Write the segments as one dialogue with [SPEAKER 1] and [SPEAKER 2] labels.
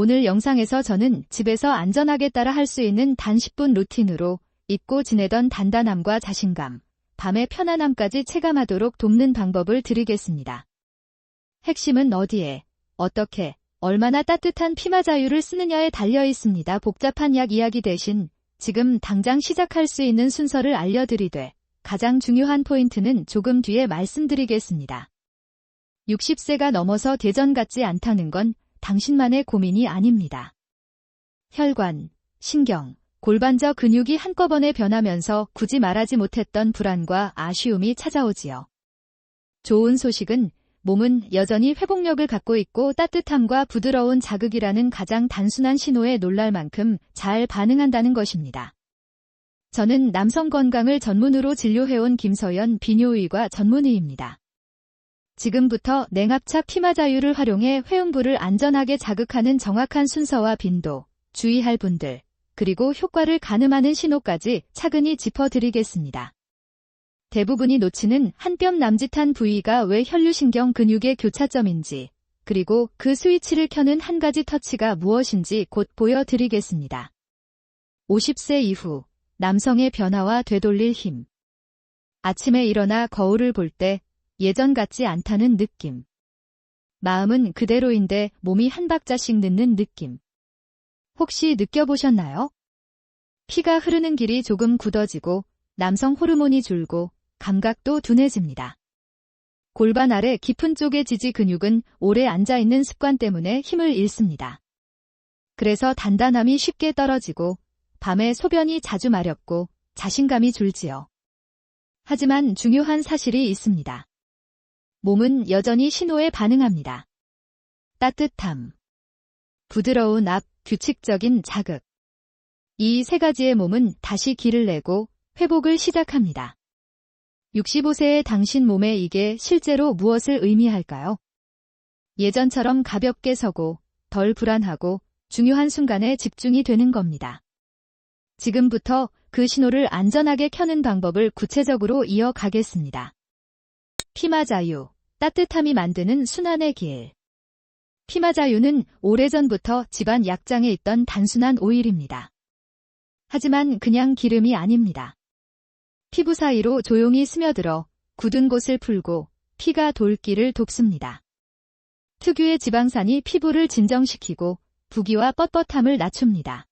[SPEAKER 1] 오늘 영상에서 저는 집에서 안전하게 따라 할 수 있는 단 10분 루틴으로 잊고 지내던 단단함과 자신감, 밤의 편안함까지 체감하도록 돕는 방법을 드리겠습니다. 핵심은 어디에, 어떻게, 얼마나 따뜻한 피마자유를 쓰느냐에 달려 있습니다. 복잡한 약 이야기 대신 지금 당장 시작할 수 있는 순서를 알려드리되 가장 중요한 포인트는 조금 뒤에 말씀드리겠습니다. 60세가 넘어서 대전 같지 않다는 건 당신만의 고민이 아닙니다. 혈관, 신경, 골반저 근육이 한꺼번에 변하면서 굳이 말하지 못했던 불안과 아쉬움이 찾아오지요. 좋은 소식은 몸은 여전히 회복력을 갖고 있고 따뜻함과 부드러운 자극이라는 가장 단순한 신호에 놀랄 만큼 잘 반응한다는 것입니다. 저는 남성 건강을 전문으로 진료해온 김서연 비뇨의과 전문의입니다. 지금부터 냉압착 피마자유를 활용해 회음부를 안전하게 자극하는 정확한 순서와 빈도, 주의할 분들, 그리고 효과를 가늠하는 신호까지 차근히 짚어드리겠습니다. 대부분이 놓치는 한뼘 남짓한 부위가 왜 혈류신경 근육의 교차점인지, 그리고 그 스위치를 켜는 한 가지 터치가 무엇인지 곧 보여드리겠습니다. 50세 이후 남성의 변화와 되돌릴 힘. 아침에 일어나 거울을 볼 때 예전 같지 않다는 느낌. 마음은 그대로인데 몸이 한 박자씩 늦는 느낌. 혹시 느껴보셨나요? 피가 흐르는 길이 조금 굳어지고 남성 호르몬이 줄고 감각도 둔해집니다. 골반 아래 깊은 쪽의 지지 근육은 오래 앉아있는 습관 때문에 힘을 잃습니다. 그래서 단단함이 쉽게 떨어지고 밤에 소변이 자주 마렵고 자신감이 줄지요. 하지만 중요한 사실이 있습니다. 몸은 여전히 신호에 반응합니다. 따뜻함, 부드러운 앞, 규칙적인 자극. 이 세 가지의 몸은 다시 길을 내고 회복을 시작합니다. 65세의 당신 몸에 이게 실제로 무엇을 의미할까요? 예전처럼 가볍게 서고 덜 불안하고 중요한 순간에 집중이 되는 겁니다. 지금부터 그 신호를 안전하게 켜는 방법을 구체적으로 이어가겠습니다. 피마 자유, 따뜻함이 만드는 순환의 길. 피마자유는 오래전부터 집안 약장에 있던 단순한 오일입니다. 하지만 그냥 기름이 아닙니다. 피부 사이로 조용히 스며들어 굳은 곳을 풀고 피가 돌기를 돕습니다. 특유의 지방산이 피부를 진정시키고 부기와 뻣뻣함을 낮춥니다.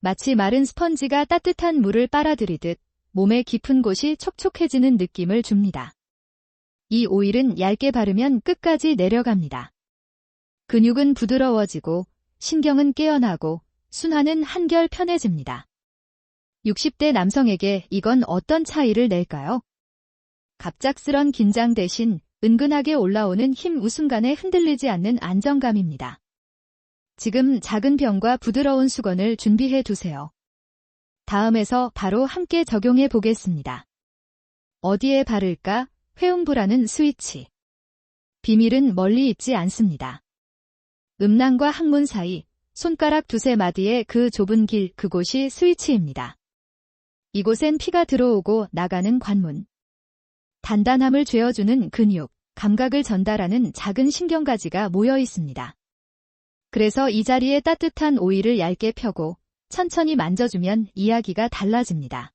[SPEAKER 1] 마치 마른 스펀지가 따뜻한 물을 빨아들이듯 몸의 깊은 곳이 촉촉해지는 느낌을 줍니다. 이 오일은 얇게 바르면 끝까지 내려갑니다. 근육은 부드러워지고 신경은 깨어나고 순환은 한결 편해집니다. 60대 남성에게 이건 어떤 차이를 낼까요? 갑작스런 긴장 대신 은근하게 올라오는 힘 웃음간에 흔들리지 않는 안정감입니다. 지금 작은 병과 부드러운 수건을 준비해 두세요. 다음에서 바로 함께 적용해 보겠습니다. 어디에 바를까? 회음부라는 스위치. 비밀은 멀리 있지 않습니다. 음낭과 항문 사이, 손가락 두세 마디의 그 좁은 길, 그곳이 스위치입니다. 이곳엔 피가 들어오고 나가는 관문. 단단함을 죄어주는 근육, 감각을 전달하는 작은 신경가지가 모여 있습니다. 그래서 이 자리에 따뜻한 오일을 얇게 펴고 천천히 만져주면 이야기가 달라집니다.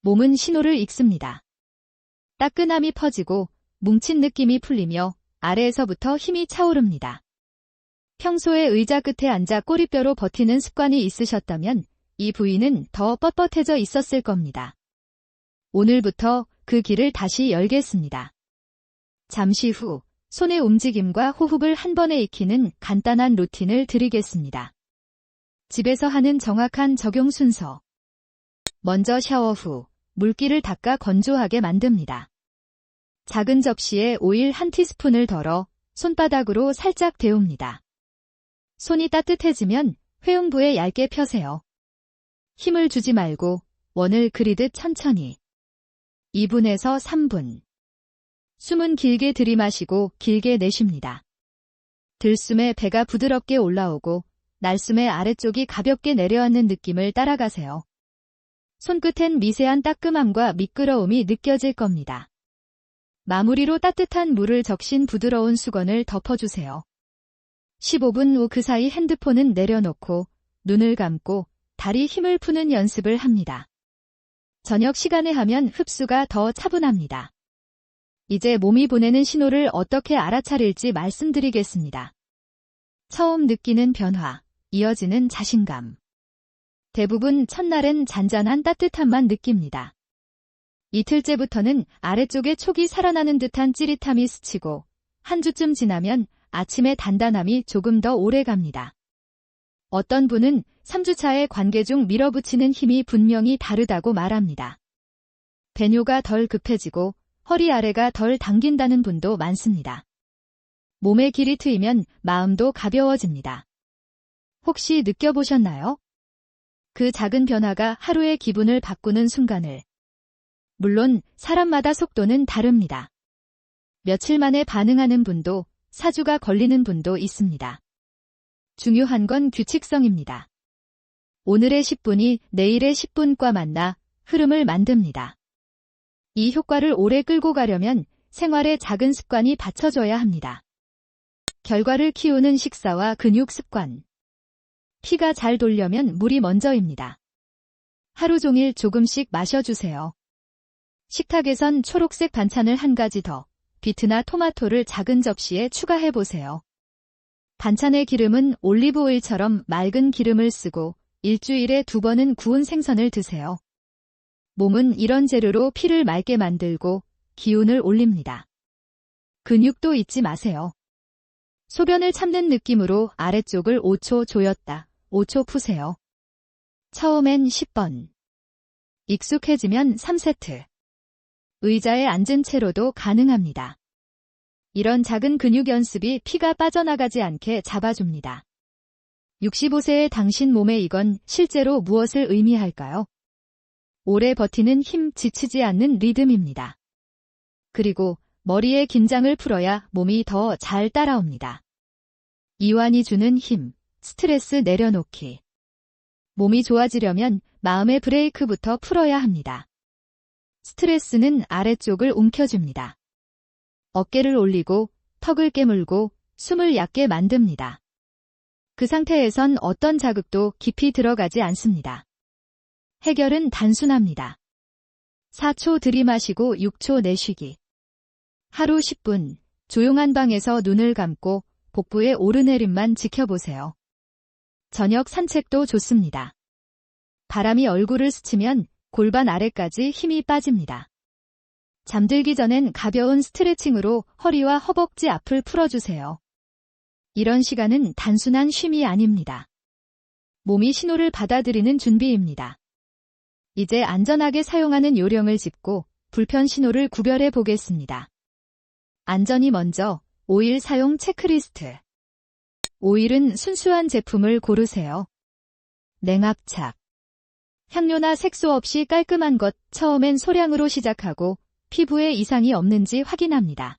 [SPEAKER 1] 몸은 신호를 읽습니다. 따끈함이 퍼지고 뭉친 느낌이 풀리며 아래에서부터 힘이 차오릅니다. 평소에 의자 끝에 앉아 꼬리뼈로 버티는 습관이 있으셨다면 이 부위는 더 뻣뻣해져 있었을 겁니다. 오늘부터 그 길을 다시 열겠습니다. 잠시 후 손의 움직임과 호흡을 한 번에 익히는 간단한 루틴을 드리겠습니다. 집에서 하는 정확한 적용 순서. 먼저 샤워 후 물기를 닦아 건조하게 만듭니다. 작은 접시에 오일 한 티스푼을 덜어 손바닥으로 살짝 데웁니다. 손이 따뜻해지면 회음부에 얇게 펴세요. 힘을 주지 말고 원을 그리듯 천천히. 2분에서 3분. 숨은 길게 들이마시고 길게 내쉽니다. 들숨에 배가 부드럽게 올라오고 날숨의 아래쪽이 가볍게 내려앉는 느낌을 따라가세요. 손끝엔 미세한 따끔함과 미끄러움이 느껴질 겁니다. 마무리로 따뜻한 물을 적신 부드러운 수건을 덮어주세요. 15분 후 그 사이 핸드폰은 내려놓고 눈을 감고 다리 힘을 푸는 연습을 합니다. 저녁 시간에 하면 흡수가 더 차분합니다. 이제 몸이 보내는 신호를 어떻게 알아차릴지 말씀드리겠습니다. 처음 느끼는 변화, 이어지는 자신감. 대부분 첫날엔 잔잔한 따뜻함만 느낍니다. 이틀째부터는 아래쪽에 촉이 살아나는 듯한 찌릿함이 스치고 한 주쯤 지나면 아침의 단단함이 조금 더 오래 갑니다. 어떤 분은 3주차의 관계 중 밀어붙이는 힘이 분명히 다르다고 말합니다. 배뇨가 덜 급해지고 허리 아래가 덜 당긴다는 분도 많습니다. 몸의 길이 트이면 마음도 가벼워집니다. 혹시 느껴보셨나요? 그 작은 변화가 하루의 기분을 바꾸는 순간을. 물론 사람마다 속도는 다릅니다. 며칠 만에 반응하는 분도 사주가 걸리는 분도 있습니다. 중요한 건 규칙성입니다. 오늘의 10분이 내일의 10분과 만나 흐름을 만듭니다. 이 효과를 오래 끌고 가려면 생활에 작은 습관이 받쳐줘야 합니다. 결과를 키우는 식사와 근육 습관. 피가 잘 돌려면 물이 먼저입니다. 하루 종일 조금씩 마셔주세요. 식탁에선 초록색 반찬을 한 가지 더, 비트나 토마토를 작은 접시에 추가해보세요. 반찬의 기름은 올리브 오일처럼 맑은 기름을 쓰고 일주일에 두 번은 구운 생선을 드세요. 몸은 이런 재료로 피를 맑게 만들고 기운을 올립니다. 근육도 잊지 마세요. 소변을 참는 느낌으로 아래쪽을 5초 조였다. 5초 푸세요. 처음엔 10번. 익숙해지면 3세트. 의자에 앉은 채로도 가능합니다. 이런 작은 근육 연습이 피가 빠져나가지 않게 잡아줍니다. 65세의 당신 몸에 이건 실제로 무엇을 의미할까요? 오래 버티는 힘 지치지 않는 리듬입니다. 그리고 머리의 긴장을 풀어야 몸이 더 잘 따라옵니다. 이완이 주는 힘, 스트레스 내려놓기. 몸이 좋아지려면 마음의 브레이크부터 풀어야 합니다. 스트레스는 아래쪽을 움켜줍니다. 어깨를 올리고 턱을 깨물고 숨을 얕게 만듭니다. 그 상태에선 어떤 자극도 깊이 들어가지 않습니다. 해결은 단순합니다. 4초 들이마시고 6초 내쉬기. 하루 10분 조용한 방에서 눈을 감고 복부의 오르내림만 지켜보세요. 저녁 산책도 좋습니다. 바람이 얼굴을 스치면 골반 아래까지 힘이 빠집니다. 잠들기 전엔 가벼운 스트레칭으로 허리와 허벅지 앞을 풀어주세요. 이런 시간은 단순한 쉼이 아닙니다. 몸이 신호를 받아들이는 준비입니다. 이제 안전하게 사용하는 요령을 짚고 불편 신호를 구별해 보겠습니다. 안전이 먼저 오일 사용 체크리스트. 오일은 순수한 제품을 고르세요. 냉압착. 향료나 색소 없이 깔끔한 것 처음엔 소량으로 시작하고 피부에 이상이 없는지 확인합니다.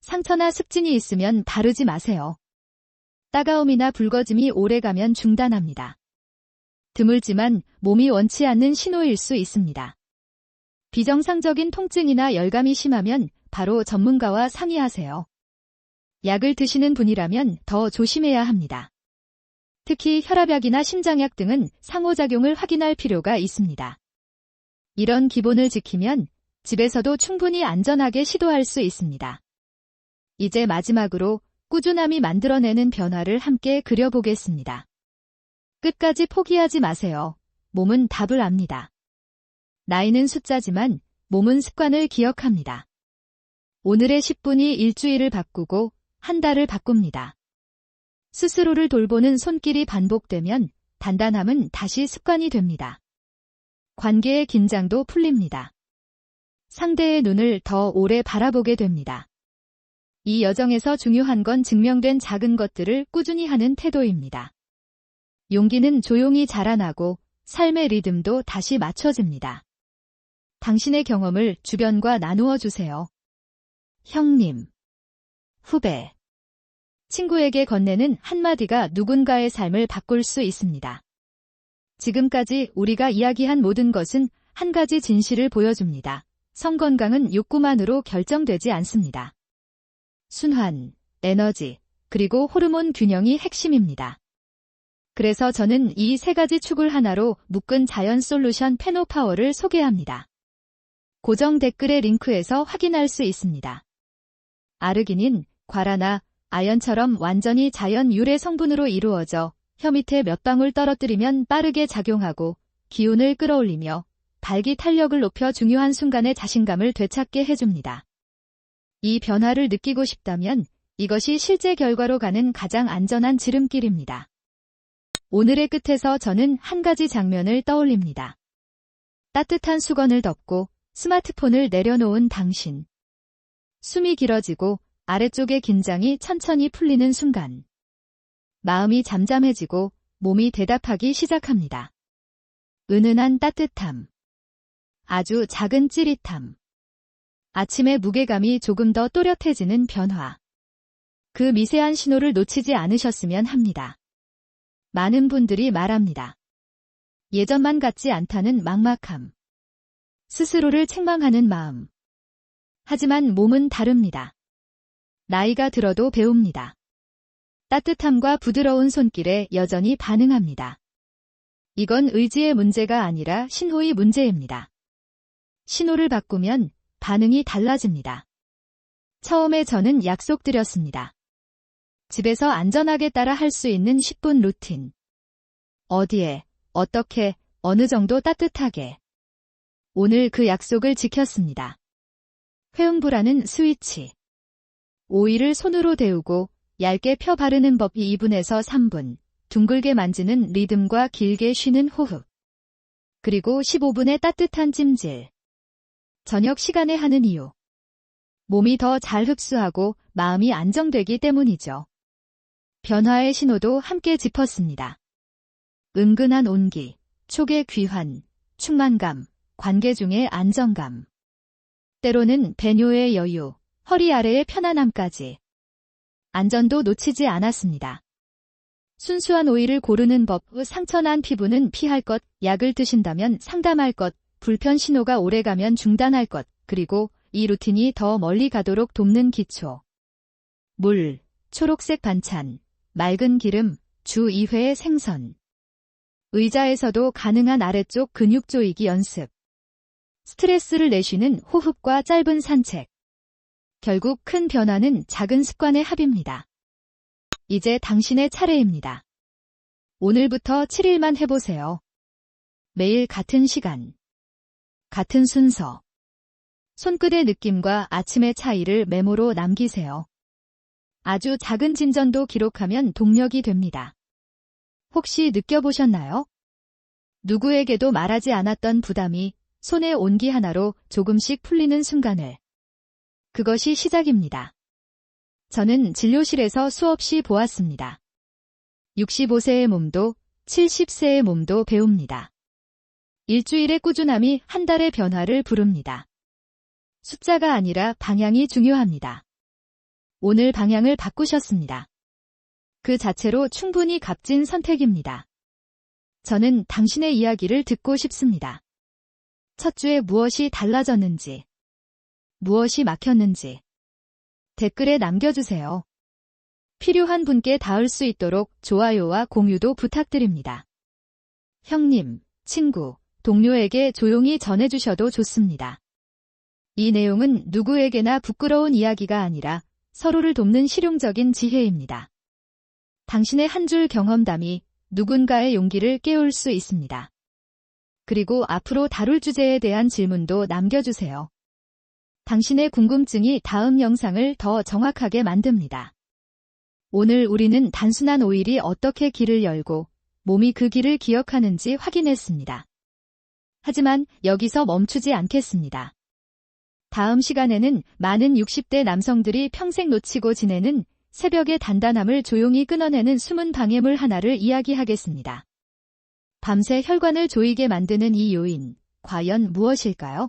[SPEAKER 1] 상처나 습진이 있으면 바르지 마세요. 따가움이나 붉어짐이 오래가면 중단합니다. 드물지만 몸이 원치 않는 신호일 수 있습니다. 비정상적인 통증이나 열감이 심하면 바로 전문가와 상의하세요. 약을 드시는 분이라면 더 조심해야 합니다. 특히 혈압약이나 심장약 등은 상호작용을 확인할 필요가 있습니다. 이런 기본을 지키면 집에서도 충분히 안전하게 시도할 수 있습니다. 이제 마지막으로 꾸준함이 만들어내는 변화를 함께 그려보겠습니다. 끝까지 포기하지 마세요. 몸은 답을 압니다. 나이는 숫자지만 몸은 습관을 기억합니다. 오늘의 10분이 일주일을 바꾸고 한 달을 바꿉니다. 스스로를 돌보는 손길이 반복되면 단단함은 다시 습관이 됩니다. 관계의 긴장도 풀립니다. 상대의 눈을 더 오래 바라보게 됩니다. 이 여정에서 중요한 건 증명된 작은 것들을 꾸준히 하는 태도입니다. 용기는 조용히 자라나고 삶의 리듬도 다시 맞춰집니다. 당신의 경험을 주변과 나누어 주세요. 형님, 후배, 친구에게 건네는 한마디가 누군가의 삶을 바꿀 수 있습니다. 지금까지 우리가 이야기한 모든 것은 한 가지 진실을 보여줍니다. 성건강은 욕구만으로 결정되지 않습니다. 순환, 에너지, 그리고 호르몬 균형이 핵심입니다. 그래서 저는 이 세 가지 축을 하나로 묶은 자연 솔루션 페노파워를 소개합니다. 고정 댓글의 링크에서 확인할 수 있습니다. 아르기닌, 과라나, 아연처럼 완전히 자연 유래 성분으로 이루어져 혀 밑에 몇 방울 떨어뜨리면 빠르게 작용하고 기운을 끌어올리며 발기 탄력을 높여 중요한 순간에 자신감을 되찾게 해줍니다. 이 변화를 느끼고 싶다면 이것이 실제 결과로 가는 가장 안전한 지름길입니다. 오늘의 끝에서 저는 한 가지 장면을 떠올립니다. 따뜻한 수건을 덮고 스마트폰을 내려놓은 당신. 숨이 길어지고 아래쪽의 긴장이 천천히 풀리는 순간. 마음이 잠잠해지고 몸이 대답하기 시작합니다. 은은한 따뜻함. 아주 작은 찌릿함. 아침의 무게감이 조금 더 또렷해지는 변화. 그 미세한 신호를 놓치지 않으셨으면 합니다. 많은 분들이 말합니다. 예전만 같지 않다는 막막함. 스스로를 책망하는 마음. 하지만 몸은 다릅니다. 나이가 들어도 배웁니다. 따뜻함과 부드러운 손길에 여전히 반응합니다. 이건 의지의 문제가 아니라 신호의 문제입니다. 신호를 바꾸면 반응이 달라집니다. 처음에 저는 약속드렸습니다. 집에서 안전하게 따라 할 수 있는 10분 루틴. 어디에, 어떻게, 어느 정도 따뜻하게. 오늘 그 약속을 지켰습니다. 회음부라는 스위치. 오일을 손으로 데우고 얇게 펴 바르는 법이 2분에서 3분, 둥글게 만지는 리듬과 길게 쉬는 호흡. 그리고 15분의 따뜻한 찜질. 저녁 시간에 하는 이유. 몸이 더 잘 흡수하고 마음이 안정되기 때문이죠. 변화의 신호도 함께 짚었습니다. 은근한 온기, 촉의 귀환, 충만감, 관계 중의 안정감. 때로는 배뇨의 여유, 허리 아래의 편안함까지. 안전도 놓치지 않았습니다. 순수한 오일을 고르는 법, 상처난 피부는 피할 것, 약을 드신다면 상담할 것, 불편 신호가 오래가면 중단할 것, 그리고 이 루틴이 더 멀리 가도록 돕는 기초. 물, 초록색 반찬, 맑은 기름, 주 2회의 생선. 의자에서도 가능한 아래쪽 근육 조이기 연습. 스트레스를 내쉬는 호흡과 짧은 산책. 결국 큰 변화는 작은 습관의 합입니다. 이제 당신의 차례입니다. 오늘부터 7일만 해보세요. 매일 같은 시간. 같은 순서. 손끝의 느낌과 아침의 차이를 메모로 남기세요. 아주 작은 진전도 기록하면 동력이 됩니다. 혹시 느껴보셨나요? 누구에게도 말하지 않았던 부담이 손의 온기 하나로 조금씩 풀리는 순간을. 그것이 시작입니다. 저는 진료실에서 수없이 보았습니다. 65세의 몸도 70세의 몸도 배웁니다. 일주일의 꾸준함이 한 달의 변화를 부릅니다. 숫자가 아니라 방향이 중요합니다. 오늘 방향을 바꾸셨습니다. 그 자체로 충분히 값진 선택입니다. 저는 당신의 이야기를 듣고 싶습니다. 첫 주에 무엇이 달라졌는지, 무엇이 막혔는지 댓글에 남겨주세요. 필요한 분께 닿을 수 있도록 좋아요와 공유도 부탁드립니다. 형님, 친구, 동료에게 조용히 전해주셔도 좋습니다. 이 내용은 누구에게나 부끄러운 이야기가 아니라 서로를 돕는 실용적인 지혜입니다. 당신의 한 줄 경험담이 누군가의 용기를 깨울 수 있습니다. 그리고 앞으로 다룰 주제에 대한 질문도 남겨주세요. 당신의 궁금증이 다음 영상을 더 정확하게 만듭니다. 오늘 우리는 단순한 오일이 어떻게 길을 열고 몸이 그 길을 기억하는지 확인했습니다. 하지만 여기서 멈추지 않겠습니다. 다음 시간에는 많은 60대 남성들이 평생 놓치고 지내는 새벽의 단단함을 조용히 끊어내는 숨은 방해물 하나를 이야기하겠습니다. 밤새 혈관을 조이게 만드는 이 요인, 과연 무엇일까요?